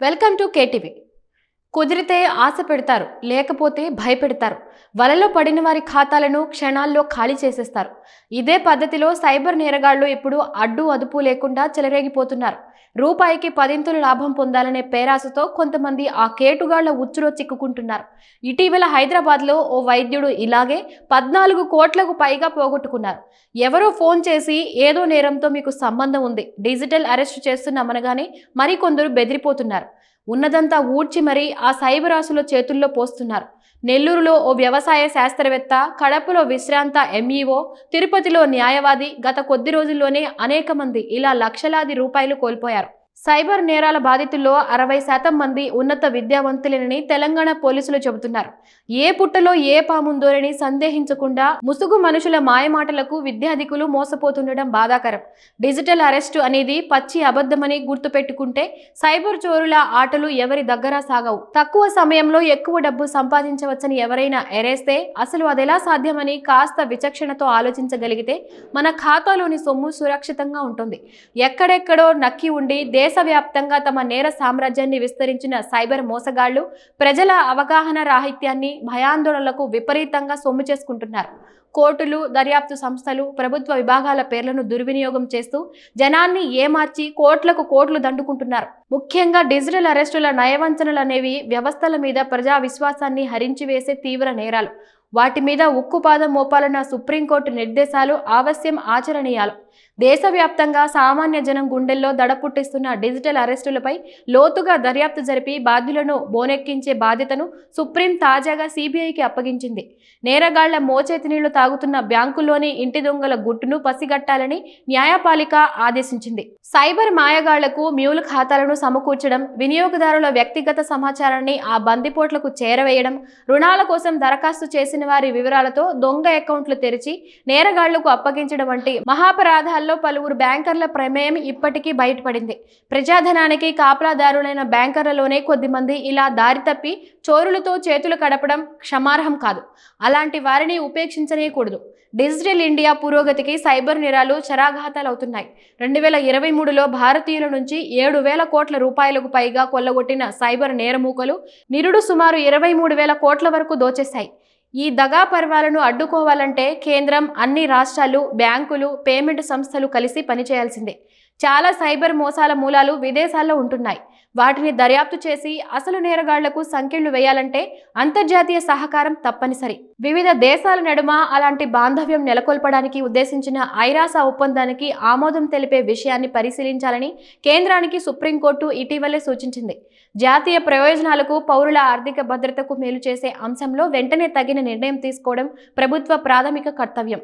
Welcome to KTV కుదిరితే ఆశ పెడతారు లేకపోతే భయపెడతారు. వలలో పడిన వారి ఖాతాలను క్షణాల్లో ఖాళీ చేసేస్తారు. ఇదే పద్ధతిలో సైబర్ నేరగాళ్ళు ఇప్పుడు అడ్డు అదుపు లేకుండా చెలరేగిపోతున్నారు. రూపాయికి పదింతులు లాభం పొందాలనే పేరాసతో కొంతమంది ఆ కేటుగాళ్ళ ఉచ్చులో చిక్కుకుంటున్నారు. ఇటీవల హైదరాబాద్లో ఓ వైద్యుడు ఇలాగే పద్నాలుగు కోట్లకు పైగా పోగొట్టుకున్నారు. ఎవరో ఫోన్ చేసి ఏదో నేరంతో మీకు సంబంధం ఉంది డిజిటల్ అరెస్ట్ చేస్తున్నామనగానే మరికొందరు బెదిరిపోతున్నారు. ఉన్నదంతా ఊడ్చి మరీ ఆ సైబరాసుల చేతుల్లో పోస్తున్నారు. నెల్లూరులో ఓ వ్యవసాయ శాస్త్రవేత్త కడపలో విశ్రాంత ఎంఈఓ తిరుపతిలో న్యాయవాది గత కొద్ది రోజుల్లోనే అనేక మంది ఇలా లక్షలాది రూపాయలు కోల్పోయారు. సైబర్ నేరాల బాధితుల్లో అరవై శాతం మంది ఉన్నత విద్యావంతులేనని తెలంగాణ పోలీసులు చెబుతున్నారు. ఏ పుట్టలో ఏ పాముందోరని సందేహించకుండా ముసుగు మనుషుల మాయమాటలకు విద్యాధికులు మోసపోతుండడం బాధాకరం. డిజిటల్ అరెస్టు అనేది పచ్చి అబద్ధమని గుర్తుపెట్టుకుంటే సైబర్ చోరుల ఆటలు ఎవరి దగ్గర సాగవు. తక్కువ సమయంలో ఎక్కువ డబ్బు సంపాదించవచ్చని ఎవరైనా ఎరేస్తే అసలు అదెలా సాధ్యమని కాస్త విచక్షణతో ఆలోచించగలిగితే మన ఖాతాలోని సొమ్ము సురక్షితంగా ఉంటుంది. ఎక్కడెక్కడో నక్కి ఉండి దేశవ్యాప్తంగా తమ నేర సామ్రాజ్యాన్ని విస్తరించిన సైబర్ మోసగాళ్ళు ప్రజల అవగాహన రాహిత్యాన్ని భయాందోళనలకు విపరీతంగా సొమ్ము చేసుకుంటున్నారు. కోర్టులు దర్యాప్తు సంస్థలు ప్రభుత్వ విభాగాల పేర్లను దుర్వినియోగం చేస్తూ జనాన్ని ఏమార్చి కోట్లకు కోట్లు దండుకుంటున్నారు. ముఖ్యంగా డిజిటల్ అరెస్టుల నయవంచనలు అనేవి వ్యవస్థల మీద ప్రజా విశ్వాసాన్ని హరించివేసే తీవ్ర నేరాలు. వాటి మీద ఉక్కుపాదం మోపాలన్న సుప్రీంకోర్టు నిర్దేశాలు ఆవశ్యం ఆచరణీయాలు. దేశవ్యాప్తంగా సామాన్య జనం గుండెల్లో దడ పుట్టిస్తున్న డిజిటల్ అరెస్టులపై లోతుగా దర్యాప్తు జరిపి బాధ్యులను బోనెక్కించే బాధ్యతను సుప్రీం తాజాగా సిబిఐకి అప్పగించింది. నేరగాళ్ళ మోచేతి నీళ్ళు తాగుతున్న బ్యాంకుల్లోని ఇంటి దొంగల గుట్టును పసిగట్టాలని న్యాయపాలిక ఆదేశించింది. సైబర్ మాయగాళ్ళకు మ్యూల్ ఖాతాలను సమకూర్చడం వినియోగదారుల వ్యక్తిగత సమాచారాన్ని ఆ బందిపోట్లకు చేరవేయడం రుణాల కోసం దరఖాస్తు చేసిన వారి వివరాలతో దొంగ అకౌంట్లు తెరిచి నేరగాళ్ళకు అప్పగించడం వంటి మహాపరాధాల్లో పలువురు బ్యాంకర్ల ప్రమేయం ఇప్పటికీ బయటపడింది. ప్రజాధనానికి కాపలాదారులైన బ్యాంకర్లలోనే కొద్దిమంది ఇలా దారి తప్పి చోరులతో చేతులు కడపడం క్షమార్హం కాదు. అలాంటి వారిని ఉపేక్షించనేకూడదు డిజిటల్ ఇండియా పురోగతికి సైబర్ నేరాలు చరాఘాతాలవుతున్నాయి. రెండు వేల ఇరవై మూడులో భారతీయుల నుంచి ఏడు వేల కోట్ల రూపాయలకు పైగా కొల్లగొట్టిన సైబర్ నేరమూకలు నిరుడు సుమారు ఇరవై మూడు వేల కోట్ల వరకు దోచేశాయి. ఈ దగా పర్వాలను అడ్డుకోవాలంటే కేంద్రం అన్ని రాష్ట్రాలు బ్యాంకులు పేమెంట్ సంస్థలు కలిసి పనిచేయాల్సిందే. చాలా సైబర్ మోసాల మూలాలు విదేశాల్లో ఉంటున్నాయి. వాటిని దర్యాప్తు చేసి అసలు నేరగాళ్ళకు సంఖ్యలు వేయాలంటే అంతర్జాతీయ సహకారం తప్పనిసరి. వివిధ దేశాల నడుమ అలాంటి బాంధవ్యం నెలకొల్పడానికి ఉద్దేశించిన ఐరాస ఒప్పందానికి ఆమోదం తెలిపే విషయాన్ని పరిశీలించాలని కేంద్రానికి సుప్రీంకోర్టు ఇటీవలే సూచించింది. జాతీయ ప్రయోజనాలకు పౌరుల ఆర్థిక భద్రతకు మేలు చేసే అంశంలో వెంటనే తగిన నిర్ణయం తీసుకోవడం ప్రభుత్వ ప్రాథమిక కర్తవ్యం.